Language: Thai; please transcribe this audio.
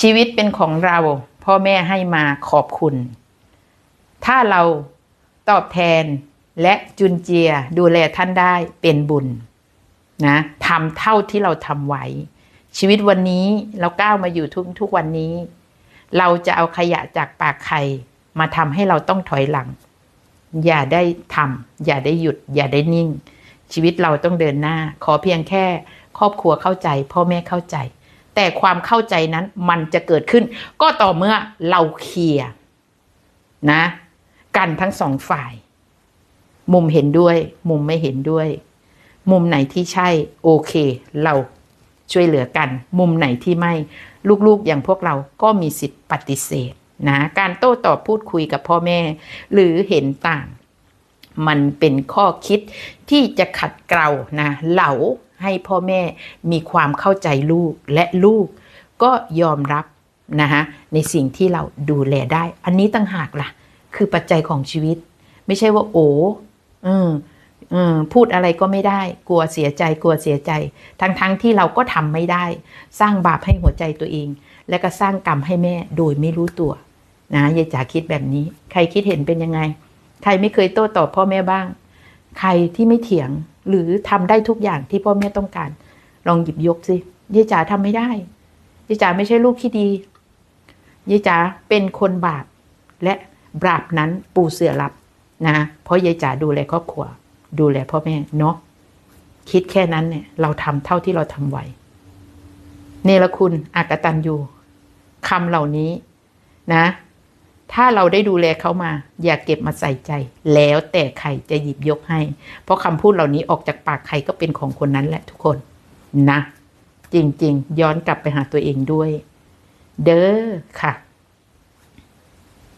ชีวิตเป็นของเรา พ่อแม่ให้มาขอบคุณ ถ้าเราตอบแทนและจุนเจียดูแลท่านได้เป็นบุญนะทำเท่าที่เราทำไว้ ชีวิตวันนี้เราก้าวมาอยู่ทุกทุกวันนี้ เราจะเอาขยะจากปากใครมาทำให้เราต้องถอยหลัง อย่าได้ทำอย่าได้หยุด อย่าได้นิ่ง ชีวิตเราต้องเดินหน้า ขอเพียงแค่ครอบครัวเข้าใจ พ่อแม่เข้าใจ แต่ความเข้าใจนั้นมันจะเกิดขึ้น ก็ต่อเมื่อเราเคลียร์นะ กันทั้งสองฝ่าย มุมเห็นด้วย มุมไม่เห็นด้วย มุมไหนที่ใช่ โอเค เราช่วยเหลือกัน มุมไหนที่ไม่ ลูกๆอย่างพวกเราก็มีสิทธิ์ปฏิเสธนะการโต้ตอบพูดคุยกับพ่อแม่ หรือเห็นต่าง มันเป็นข้อคิดที่จะขัดเกลานะเหลา ให้พ่อแม่มีความเข้าใจลูกและลูกก็ยอมรับนะคะในสิ่งที่เราดูแลได้ อันนี้ต่างหากล่ะ คือปัจจัยของชีวิต ไม่ใช่ว่าโอ้อืมอืมพูดอะไรก็ไม่ได้ กลัวเสียใจกลัวเสียใจ ทั้งๆทที่เราก็ทำไม่ได้ สร้างบาปให้หัวใจตัวเอง และก็สร้างกรรมให้แม่โดยไม่รู้ตัวนะยายจ๋าคิดแบบนี้ ใครคิดเห็นเป็นยังไง ใครไม่เคยโต้ตอบพ่อแม่บ้าง ใครที่ไม่เถียง หรือทำได้ทุกอย่างที่พ่อแม่ต้องการ ลองหยิบยกสิยายจ๋าทำไม่ได้ยายจ๋าไม่ใช่ลูกที่ดียายจ๋าเป็นคนบาปและบาปนั้นปูเสือรับนะเพราะยายจ๋าดูแลครอบครัว ดูแลพ่อแม่เนาะคิดแค่นั้นเนี่ย เราทำเท่าที่เราทำไหวเนรคุณอากตันยูคำเหล่านี้นะ ถ้าเราได้ดูแลเขามา อย่าเก็บมาใส่ใจ แล้วแต่ใครจะหยิบยกให้ เพราะคำพูดเหล่านี้ออกจากปากใครก็เป็นของคนนั้นแหละทุกคนนะ จริงๆ ย้อนกลับไปหาตัวเองด้วย เด้อค่ะ